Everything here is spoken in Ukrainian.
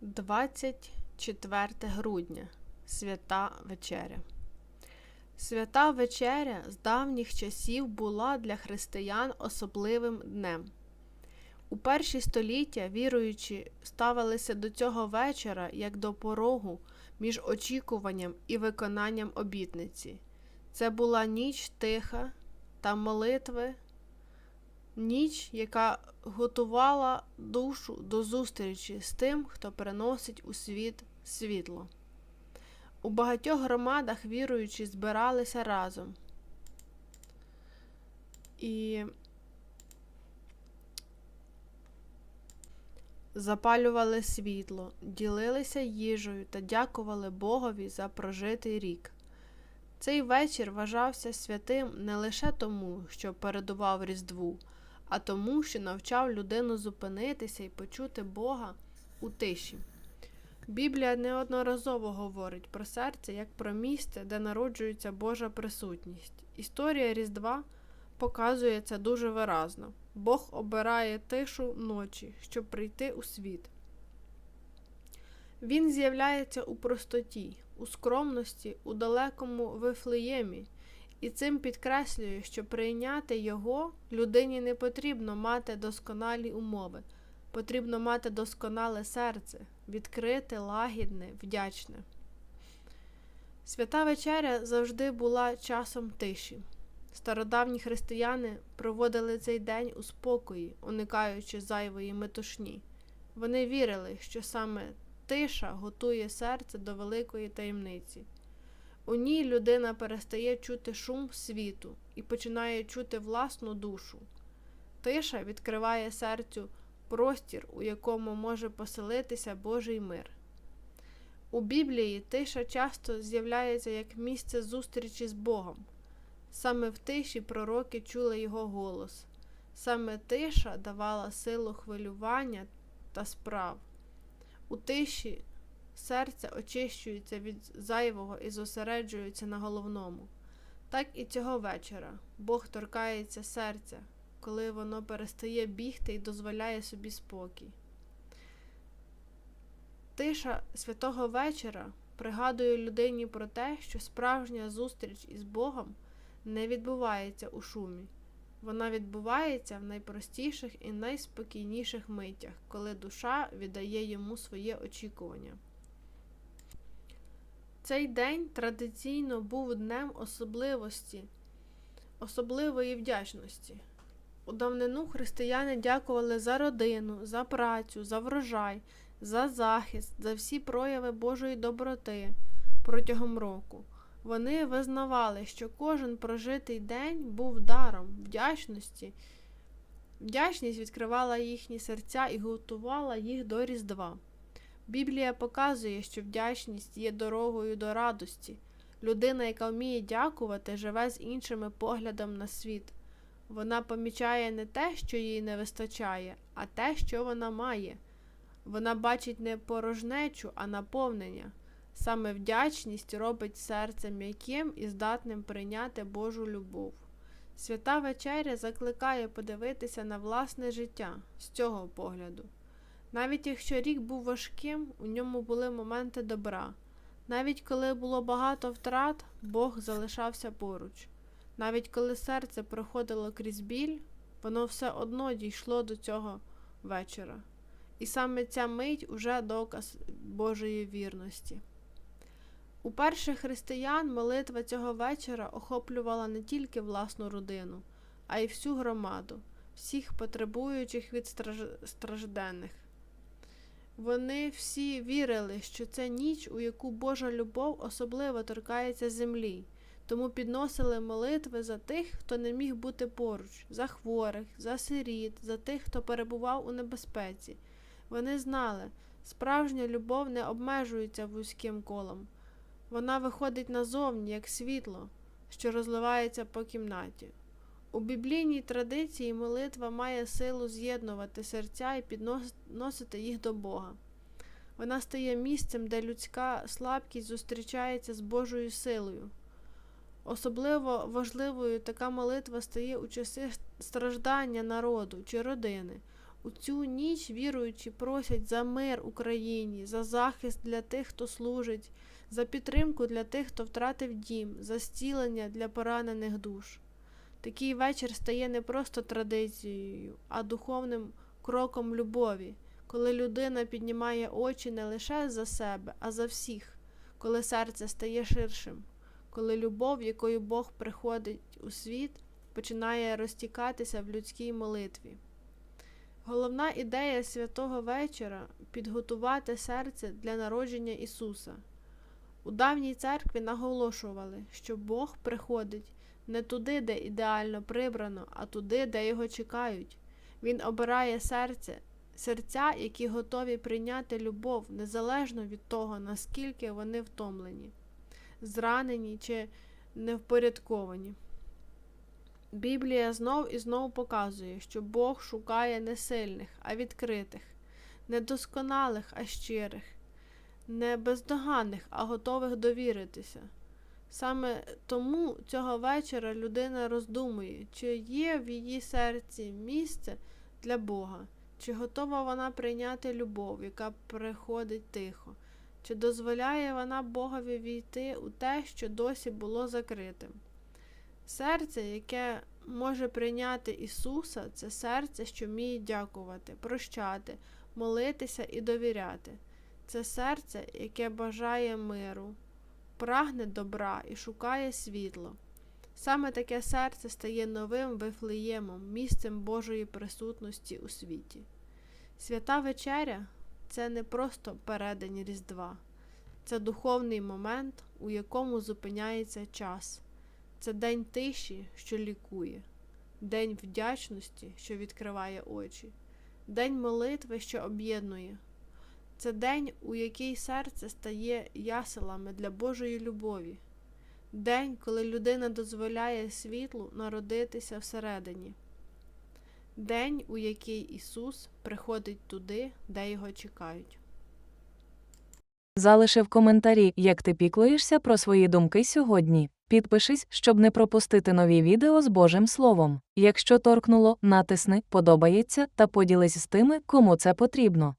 24 грудня Свята Вечеря. Свята Вечеря з давніх часів була для християн особливим днем. У перші століття віруючі ставилися до цього вечора як до порогу між очікуванням і виконанням обітниці. Це була ніч тиха та молитви, ніч, яка готувала душу до зустрічі з тим, хто приносить у світ світло. У багатьох громадах віруючі збиралися разом. І запалювали світло, ділилися їжею та дякували Богові за прожитий рік. Цей вечір вважався святим не лише тому, що передував Різдву, а тому, що навчав людину зупинитися і почути Бога у тиші. Біблія неодноразово говорить про серце як про місце, де народжується Божа присутність. Історія Різдва показує це дуже виразно. Бог обирає тишу ночі, щоб прийти у світ. Він з'являється у простоті, у скромності, у далекому Вифлеємі, і цим підкреслює, що прийняти його людині не потрібно мати досконалі умови, потрібно мати досконале серце, відкрите, лагідне, вдячне. Свята вечеря завжди була часом тиші. Стародавні християни проводили цей день у спокої, уникаючи зайвої метушні. Вони вірили, що саме тиша готує серце до великої таємниці. У ній людина перестає чути шум світу і починає чути власну душу. Тиша відкриває серцю простір, у якому може поселитися Божий мир. У Біблії тиша часто з'являється як місце зустрічі з Богом. Саме в тиші пророки чули його голос, саме тиша давала силу хвилювання та справ. У тиші серце очищується від зайвого і зосереджується на головному. Так і цього вечора Бог торкається серця, коли воно перестає бігти і дозволяє собі спокій. Тиша святого вечора пригадує людині про те, що справжня зустріч із Богом не відбувається у шумі. Вона відбувається в найпростіших і найспокійніших митях, коли душа віддає йому своє очікування. Цей день традиційно був днем особливості, особливої вдячності. У давнину християни дякували за родину, за працю, за врожай, за захист, за всі прояви Божої доброти протягом року. Вони визнавали, що кожен прожитий день був даром вдячності. Вдячність відкривала їхні серця і готувала їх до Різдва. Біблія показує, що вдячність є дорогою до радості. Людина, яка вміє дякувати, живе з іншими поглядом на світ. Вона помічає не те, що їй не вистачає, а те, що вона має. Вона бачить не порожнечу, а наповнення. Саме вдячність робить серце м'яким і здатним прийняти Божу любов. Свята вечеря закликає подивитися на власне життя з цього погляду. Навіть якщо рік був важким, у ньому були моменти добра. Навіть коли було багато втрат, Бог залишався поруч. Навіть коли серце проходило крізь біль, воно все одно дійшло до цього вечора. І саме ця мить уже доказ Божої вірності. У перших християн молитва цього вечора охоплювала не тільки власну родину, а й всю громаду, всіх потребуючих від страж... стражденних. Вони всі вірили, що це ніч, у яку Божа любов особливо торкається землі, тому підносили молитви за тих, хто не міг бути поруч, за хворих, за сиріт, за тих, хто перебував у небезпеці. Вони знали, справжня любов не обмежується вузьким колом. Вона виходить назовні, як світло, що розливається по кімнаті. У біблійній традиції молитва має силу з'єднувати серця і підносити їх до Бога. Вона стає місцем, де людська слабкість зустрічається з Божою силою. Особливо важливою така молитва стає у часи страждання народу чи родини. У цю ніч віруючі просять за мир Україні, за захист для тих, хто служить, за підтримку для тих, хто втратив дім, за зцілення для поранених душ. Такий вечір стає не просто традицією, а духовним кроком любові, коли людина піднімає очі не лише за себе, а за всіх, коли серце стає ширшим, коли любов, якою Бог приходить у світ, починає розтікатися в людській молитві. Головна ідея святого вечора підготувати серце для народження Ісуса. У давній церкві наголошували, що Бог приходить не туди, де ідеально прибрано, а туди, де його чекають. Він обирає серце, серця, які готові прийняти любов, незалежно від того, наскільки вони втомлені, зранені чи невпорядковані. Біблія знов і знов показує, що Бог шукає не сильних, а відкритих, не досконалих, а щирих, не бездоганних, а готових довіритися. Саме тому цього вечора людина роздумує, чи є в її серці місце для Бога, чи готова вона прийняти любов, яка приходить тихо, чи дозволяє вона Богові війти у те, що досі було закритим. Серце, яке може прийняти Ісуса, це серце, що вміє дякувати, прощати, молитися і довіряти. Це серце, яке бажає миру, прагне добра і шукає світло. Саме таке серце стає новим вифлеємом, місцем Божої присутності у світі. Свята вечеря це не просто передень Різдва, це духовний момент, у якому зупиняється час. Це день тиші, що лікує, день вдячності, що відкриває очі, день молитви, що об'єднує. Це день, у який серце стає яселами для Божої любові, день, коли людина дозволяє світлу народитися всередині, день, у який Ісус приходить туди, де його чекають. Залиши в коментарі, як ти піклуєшся про свої думки сьогодні. Підпишись, щоб не пропустити нові відео з Божим Словом. Якщо торкнуло, натисни подобається та поділись з тими, кому це потрібно.